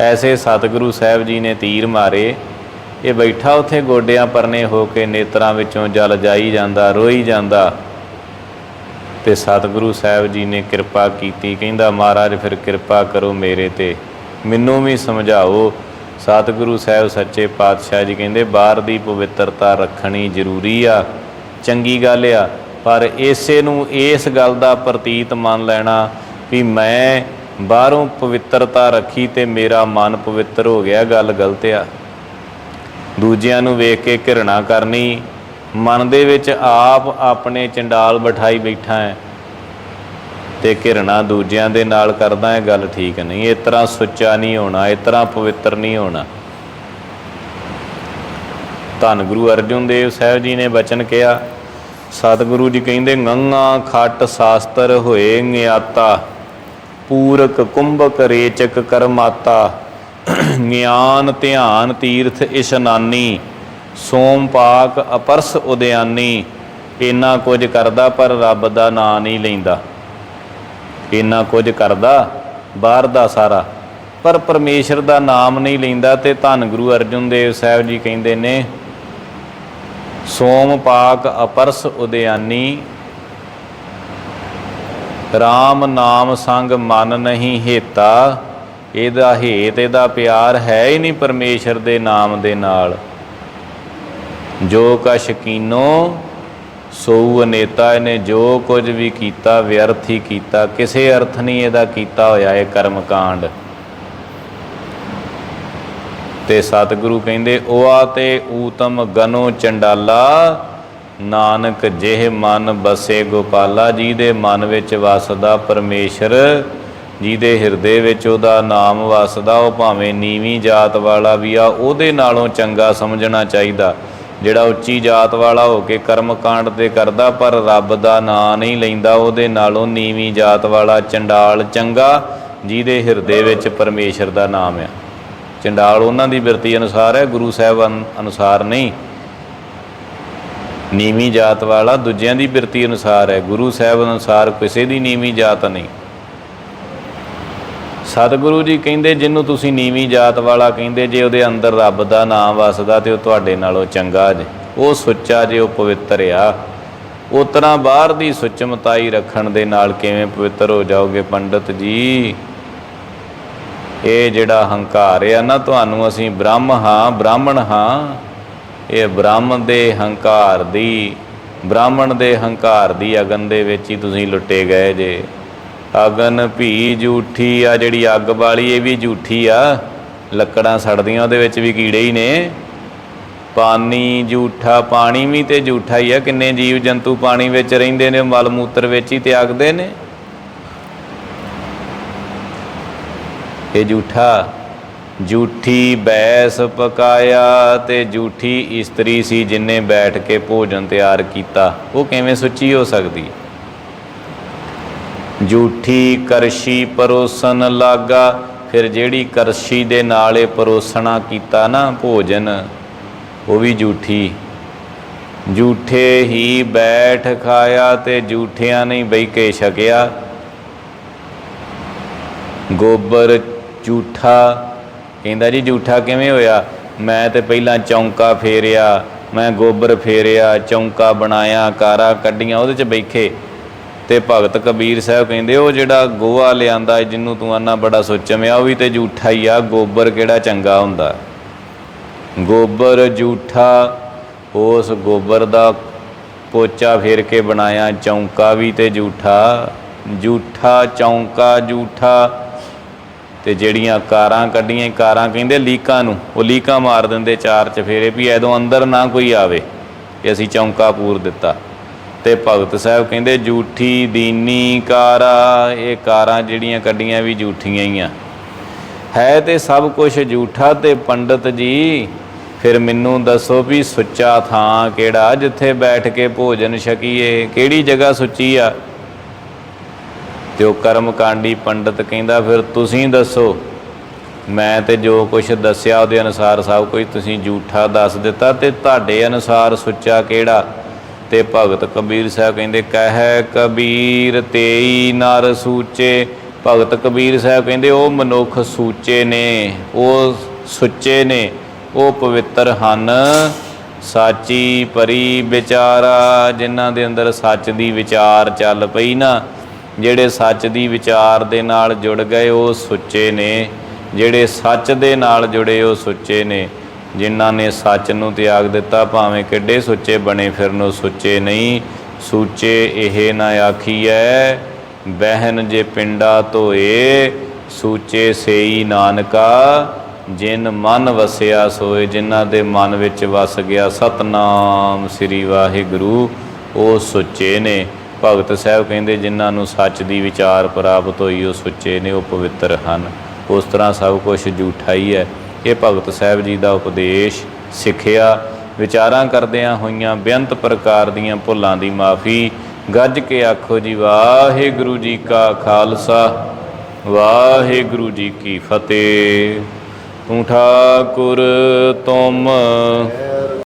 ਐਸੇ ਸਤਿਗੁਰੂ ਸਾਹਿਬ ਜੀ ਨੇ ਤੀਰ ਮਾਰੇ। ਇਹ ਬੈਠਾ ਉੱਥੇ ਗੋਡਿਆਂ ਪਰਨੇ ਹੋ ਕੇ ਨੇਤਰਾਂ ਵਿੱਚੋਂ ਜਲ ਜਾਈ ਜਾਂਦਾ, ਰੋਈ ਜਾਂਦਾ। ਤੇ ਸਤਿਗੁਰੂ ਸਾਹਿਬ ਜੀ ਨੇ ਕਿਰਪਾ ਕੀਤੀ, ਕਹਿੰਦਾ, ਮਹਾਰਾਜ, ਫਿਰ ਕਿਰਪਾ ਕਰੋ ਮੇਰੇ ਤੇ। ਮੈਨੂੰ ਵੀ ਸਮਝਾਓ। ਸਤਿਗੁਰੂ ਸਾਹਿਬ ਸੱਚੇ ਪਾਤਸ਼ਾਹ ਜੀ ਕਹਿੰਦੇ, ਬਾਹਰ ਦੀ ਪਵਿੱਤਰਤਾ ਰੱਖਣੀ ਜ਼ਰੂਰੀ ਆ, ਚੰਗੀ ਗੱਲ ਆ। ਪਰ ਇਸੇ ਨੂੰ ਇਸ ਗੱਲ ਦਾ ਪ੍ਰਤੀਤ ਮੰਨ ਲੈਣਾ ਵੀ ਮੈਂ ਬਾਹਰੋਂ ਪਵਿੱਤਰਤਾ ਰੱਖੀ ਤੇ ਮੇਰਾ ਮਨ ਪਵਿੱਤਰ ਹੋ ਗਿਆ, ਗੱਲ ਗਲਤ ਆ। ਦੂਜਿਆਂ ਨੂੰ ਵੇਖ ਕੇ ਘਿਰਣਾ ਕਰਨੀ, ਮਨ ਦੇ ਵਿੱਚ ਆਪ ਆਪਣੇ ਚੰਡਾਲ ਬਿਠਾਈ ਬੈਠਾ ਹੈ ਤੇ ਘਿਰਣਾ ਦੂਜਿਆਂ ਦੇ ਨਾਲ ਕਰਦਾ ਹੈ, ਗੱਲ ਠੀਕ ਨਹੀਂ। ਇਸ ਤਰ੍ਹਾਂ ਸੁੱਚਾ ਨਹੀਂ ਹੋਣਾ, ਇਸ ਤਰ੍ਹਾਂ ਪਵਿੱਤਰ ਨਹੀਂ ਹੋਣਾ। ਧੰਨ ਗੁਰੂ ਅਰਜਨ ਦੇਵ ਸਾਹਿਬ ਜੀ ਨੇ ਬਚਨ ਕਿਹਾ, ਸਤਿਗੁਰੂ ਜੀ ਕਹਿੰਦੇ, ਗੰਗਾ ਖੱਟ ਸ਼ਾਸਤਰ ਹੋਏ ਗਿਆਤਾ ਪੂਰਕ ਕੁੰਭਕ ਰੇਚਕ ਕਰਮਾਤਾ ਗਿਆਨ, ਧਿਆਨ, ਤੀਰਥ ਇਸ਼ਨਾਨੀ ਸੋਮ ਪਾਕ, ਅਪਰਸ ਉਦਿਆਨੀ, ਇੰਨਾ ਕੁਝ ਕਰਦਾ ਪਰ ਰੱਬ ਦਾ ਨਾਂ ਨਹੀਂ ਲੈਂਦਾ। ਇੰਨਾ ਕੁਝ ਕਰਦਾ, ਬਾਹਰ ਦਾ ਸਾਰਾ, ਪਰ ਪਰਮੇਸ਼ਰ ਦਾ ਨਾਮ ਨਹੀਂ ਲੈਂਦਾ ਤੇ ਧੰਨ ਗੁਰੂ ਅਰਜਨ ਦੇਵ ਸਾਹਿਬ ਜੀ ਕਹਿੰਦੇ ਨੇ, ਸੋਮ ਪਾਕ, ਅਪਰਸ ਉਦਿਆਨੀ RAM ਨਾਮ ਸੰਗ ਮਨ ਨਹੀਂ ਹੇਤਾ ਇਹਦਾ ਹੇਤ, ਇਹਦਾ ਪਿਆਰ ਹੈ ਹੀ ਨਹੀਂ ਪਰਮੇਸ਼ਰ ਦੇ ਨਾਮ ਦੇ ਨਾਲ। ਜੋ ਕਛ ਕੀਨੋ ਸੋ ਅਨੇਤਾ, ਇਹਨੇ ਜੋ ਕੁਝ ਵੀ ਕੀਤਾ, ਵਿਅਰਥ ਹੀ ਕੀਤਾ, ਕਿਸੇ ਅਰਥ ਨਹੀਂ ਇਹਦਾ ਕੀਤਾ ਹੋਇਆ ਇਹ ਕਰਮ ਕਾਂਡ ਤੇ ਸਤਿਗੁਰੂ ਕਹਿੰਦੇ, ਓਆ ਤੇ ਊਤਮ ਗਨੋ ਚੰਡਾਲਾ, ਨਾਨਕ ਜਿਹ ਮਨ ਬਸੇ ਗੋਪਾਲਾ ਜੀ ਦੇ ਮਨ ਵਿੱਚ ਵਸਦਾ ਪਰਮੇਸ਼ਰ ਜਿਹਦੇ ਹਿਰਦੇ ਵਿੱਚ ਉਹਦਾ ਨਾਮ ਵਸਦਾ, ਉਹ ਭਾਵੇਂ ਨੀਵੀਂ ਜਾਤ ਵਾਲਾ ਵੀ ਆ, ਉਹਦੇ ਨਾਲੋਂ ਚੰਗਾ ਸਮਝਣਾ ਚਾਹੀਦਾ। ਜਿਹੜਾ ਉੱਚੀ ਜਾਤ ਵਾਲਾ ਹੋ ਕੇ ਕਰਮ ਕਾਂਡ ਤੇ ਕਰਦਾ, ਪਰ ਰੱਬ ਦਾ ਨਾਂ ਨਹੀਂ ਲੈਂਦਾ, ਉਹਦੇ ਨਾਲੋਂ ਨੀਵੀਂ ਜਾਤ ਵਾਲਾ ਚੰਡਾਲ ਚੰਗਾ, ਜਿਹਦੇ ਹਿਰਦੇ ਵਿੱਚ ਪਰਮੇਸ਼ਰ ਦਾ ਨਾਮ ਆ। ਚੰਡਾਲ ਉਹਨਾਂ ਦੀ ਬਿਰਤੀ ਅਨੁਸਾਰ ਹੈ, ਗੁਰੂ ਸਾਹਿਬ ਅਨ- ਅਨੁਸਾਰ ਨਹੀਂ। ਨੀਵੀਂ ਜਾਤ ਵਾਲਾ ਦੂਜਿਆਂ ਦੀ ਬਿਰਤੀ ਅਨੁਸਾਰ ਹੈ, ਗੁਰੂ ਸਾਹਿਬ ਅਨੁਸਾਰ ਕਿਸੇ ਦੀ ਨੀਵੀਂ ਜਾਤ ਨਹੀਂ। ਸਤਿਗੁਰੂ ਜੀ ਕਹਿੰਦੇ, ਜਿਹਨੂੰ ਤੁਸੀਂ ਨੀਵੀਂ ਜਾਤ ਵਾਲਾ ਕਹਿੰਦੇ, ਜੇ ਉਹਦੇ ਅੰਦਰ ਰੱਬ ਦਾ ਨਾਮ ਵਸਦਾ ਤੇ ਉਹ ਤੁਹਾਡੇ ਨਾਲੋਂ ਚੰਗਾ ਜੇ। ਉਹ ਸੁੱਚਾ ਜੇ, ਉਹ ਪਵਿੱਤਰ ਆ। ਉਹ ਤਰ੍ਹਾਂ ਬਾਹਰ ਦੀ ਸੁੱਚਮਤਾਈ ਰੱਖਣ ਦੇ ਨਾਲ ਕਿਵੇਂ ਪਵਿੱਤਰ ਹੋ ਜਾਓਗੇ ਪੰਡਤ ਜੀ? ਇਹ ਜਿਹੜਾ ਹੰਕਾਰ ਆ ਨਾ, ਤੁਹਾਨੂੰ ਅਸੀਂ ਬ੍ਰਹਮ ਹਾਂ, ਬ੍ਰਾਹਮਣ ਹਾਂ। ਇਹ ਬ੍ਰਾਹਮਣ ਦੇ ਹੰਕਾਰ ਦੀ, ਬ੍ਰਾਹਮਣ ਦੇ ਹੰਕਾਰ ਦੀ ਅਗਨ ਦੇ ਵਿੱਚ ਹੀ ਤੁਸੀਂ ਲੁੱਟੇ ਗਏ ਜੇ। ਅਗਨ ਭੀ ਝੂਠੀ ਆ, ਜਿਹੜੀ ਅੱਗ ਵਾਲੀ ਇਹ ਵੀ ਝੂਠੀ ਆ। ਲੱਕੜਾਂ ਸੜਦੀਆਂ, ਉਹਦੇ ਵਿੱਚ ਵੀ ਕੀੜੇ ਹੀ ਨੇ। ਪਾਣੀ, ਝੂਠਾ, ਪਾਣੀ ਵੀ ਤੇ ਝੂਠਾ ਹੀ ਆ। ਕਿੰਨੇ ਜੀਵ ਜੰਤੂ ਪਾਣੀ ਵਿੱਚ ਰਹਿੰਦੇ ਨੇ, ਮਲ ਮੂਤਰ ਵਿੱਚ ਹੀ ਤਿਆਗਦੇ ਨੇ। ਇਹ ਝੂਠਾ। ਝੂਠੀ ਬੈਸ ਪਕਾਇਆ ਤੇ ਝੂਠੀ ਇਸਤਰੀ ਸੀ, ਜਿਨੇ ਬੈਠ ਕੇ ਭੋਜਨ ਤਿਆਰ ਕੀਤਾ। ਉਹ ਕਿਵੇਂ ਸੁੱਚੀ ਹੋ ਸਕਦੀ? ਝੂਠੀ ਕਰਸ਼ੀ ਪਰੋਸਨ ਲਾਗਾ, ਫਿਰ ਜਿਹੜੀ ਕਰਸ਼ੀ ਦੇ ਨਾਲ ਇਹ ਪਰੋਸਣਾ ਕੀਤਾ ਨਾ ਭੋਜਨ, ਉਹ ਵੀ ਝੂਠੀ। ਝੂਠੇ ਹੀ ਬੈਠ ਖਾਇਆ ਤੇ ਝੂਠਿਆਂ ਨਹੀਂ ਬਈ ਕੇ ਛਕਿਆ। ਗੋਬਰ ਝੂਠਾ, ਕਹਿੰਦਾ ਜੀ ਝੂਠਾ ਕਿਵੇਂ ਹੋਇਆ? ਮੈਂ ਤੇ ਪਹਿਲਾਂ ਚੌਂਕਾ ਫੇਰਿਆ, ਮੈਂ ਗੋਬਰ ਫੇਰਿਆ, ਚੌਂਕਾ ਬਣਾਇਆ, ਕਾਰਾ ਕੱਢੀਆਂ, ਉਹਦੇ 'ਚ ਬੈਠੇ। ਤੇ ਭਗਤ ਕਬੀਰ ਸਾਹਿਬ ਕਹਿੰਦੇ, ਉਹ ਜਿਹੜਾ ਗੋਆ ਲਿਆਂਦਾ ਜਿਹਨੂੰ ਤੂੰ ਆਨਾ ਬੜਾ ਸੋਚਮਿਆ ਉਹ ਵੀ ਤੇ ਝੂਠਾ ਹੀ ਆ, ਗੋਬਰ ਕਿਹੜਾ ਚੰਗਾ ਹੁੰਦਾ? ਗੋਬਰ ਝੂਠਾ, ਉਸ ਗੋਬਰ ਦਾ ਪੋਚਾ ਫੇਰ ਕੇ ਬਣਾਇਆ, ਚੌਂਕਾ ਵੀ ਤੇ ਝੂਠਾ ਝੂਠਾ, ਚੌਂਕਾ, ਝੂਠਾ। ਤੇ ਜਿਹੜੀਆਂ ਕਾਰਾਂ ਕੱਢੀਆਂ ਕਾਰਾਂ ਕਹਿੰਦੇ ਲੀਕਾਂ ਨੂੰ, ਉਹ ਲੀਕਾਂ ਮਾਰ ਦਿੰਦੇ ਚਾਰ ਚਫੇਰੇ ਵੀ, ਐਦੋਂ ਅੰਦਰ ਨਾ ਕੋਈ ਆਵੇ ਕਿ ਅਸੀਂ ਚੌਂਕਾ ਪੂਰ ਦਿੱਤਾ। ਤੇ ਭਗਤ ਸਾਹਿਬ ਕਹਿੰਦੇ ਜੂਠੀ ਦੀਨੀ ਕਾਰਾ, ਇਹ ਕਾਰਾਂ ਜਿਹੜੀਆਂ ਕੱਢੀਆਂ ਵੀ ਜੂਠੀਆਂ ਹੀ ਆ। ਹੈ ਤੇ ਸਭ ਕੁਝ ਜੂਠਾ ਤੇ ਪੰਡਤ ਜੀ, ਫਿਰ ਮੈਨੂੰ ਦੱਸੋ ਵੀ ਸੁੱਚਾ ਥਾਂ ਕਿਹੜਾ, ਜਿੱਥੇ ਬੈਠ ਕੇ ਭੋਜਨ ਛਕੀਏ, ਕਿਹੜੀ ਜਗ੍ਹਾ ਸੁੱਚੀ ਆ? ਤੇ ਉਹ ਕਰਮਕਾਂਡੀ ਪੰਡਤ ਕਹਿੰਦਾ, ਫਿਰ ਤੁਸੀਂ ਦੱਸੋ, ਮੈਂ ਤੇ ਜੋ ਕੁਝ ਦੱਸਿਆ ਉਹਦੇ ਅਨੁਸਾਰ ਸਭ ਕੁਝ ਤੁਸੀਂ ਝੂਠਾ ਦੱਸ ਦਿੱਤਾ ਤੇ ਤੁਹਾਡੇ ਅਨੁਸਾਰ ਸੁੱਚਾ ਕਿਹੜਾ? ਤੇ ਭਗਤ ਕਬੀਰ ਸਾਹਿਬ ਕਹਿੰਦੇ, ਕਹਿ ਕਬੀਰ ਤੇਈ ਨਰ ਸੂਚੇ। ਭਗਤ ਕਬੀਰ ਸਾਹਿਬ ਕਹਿੰਦੇ, ਉਹ ਮਨੁੱਖ ਸੂਚੇ ਨੇ, ਉਹ ਸੁੱਚੇ ਨੇ, ਉਹ ਪਵਿੱਤਰ ਹਨ। ਸਾਚੀ ਪਰੀ ਵਿਚਾਰਾ, ਜਿਨ੍ਹਾਂ ਦੇ ਅੰਦਰ ਸੱਚ ਦੀ ਵਿਚਾਰ ਚੱਲ ਪਈ ਨਾ, ਜਿਹੜੇ ਸੱਚ ਦੀ ਵਿਚਾਰ ਦੇ ਨਾਲ ਜੁੜ ਗਏ, ਉਹ ਸੁੱਚੇ ਨੇ। ਜਿਹੜੇ ਸੱਚ ਦੇ ਨਾਲ ਜੁੜੇ, ਉਹ ਸੁੱਚੇ ਨੇ। ਜਿਨ੍ਹਾਂ ਨੇ ਸੱਚ ਨੂੰ ਤਿਆਗ ਦਿੱਤਾ, ਭਾਵੇਂ ਕਿੱਡੇ ਸੁੱਚੇ ਬਣੇ ਫਿਰਨ ਸੁੱਚੇ ਨਹੀਂ। ਸੂਚੇ ਇਹ ਨਾ ਆਖੀਐ, ਬਹਿਨ ਜੇ ਪਿੰਡਾ ਧੋਏ, ਸੂਚੇ ਸੇਈ ਨਾਨਕਾ। ਜਿਨ ਮਨ ਵਸਿਆ ਸੋਏ, ਜਿਨ੍ਹਾਂ ਦੇ ਮਨ ਵਿੱਚ ਵਸ ਗਿਆ ਸਤਨਾਮ ਸ੍ਰੀ ਵਾਹਿਗੁਰੂ, ਉਹ ਸੁੱਚੇ ਨੇ। ਭਗਤ ਸਾਹਿਬ ਕਹਿੰਦੇ, ਜਿਨ੍ਹਾਂ ਨੂੰ ਸੱਚ ਦੀ ਵਿਚਾਰ ਪ੍ਰਾਪਤ ਹੋਈ, ਉਹ ਸੁੱਚੇ ਨੇ, ਉਹ ਪਵਿੱਤਰ ਹਨ। ਉਸ ਤਰ੍ਹਾਂ ਸਭ ਕੁਝ ਝੂਠਾ ਹੀ ਹੈ। ਇਹ ਭਗਤ ਸਾਹਿਬ ਜੀ ਦਾ ਉਪਦੇਸ਼ ਸਿੱਖਿਆ, ਵਿਚਾਰਾਂ ਕਰਦਿਆਂ ਹੋਈਆਂ ਬੇਅੰਤ ਪ੍ਰਕਾਰ ਦੀਆਂ ਭੁੱਲਾਂ ਦੀ ਮਾਫੀ, ਗੱਜ ਕੇ ਆਖੋ ਜੀ, ਵਾਹਿਗੁਰੂ ਜੀ ਕਾ ਖਾਲਸਾ, ਵਾਹਿਗੁਰੂ ਜੀ ਕੀ ਫਤਿਹ। ਤੂੰ ਠਾਕੁਰ ਤੁਮ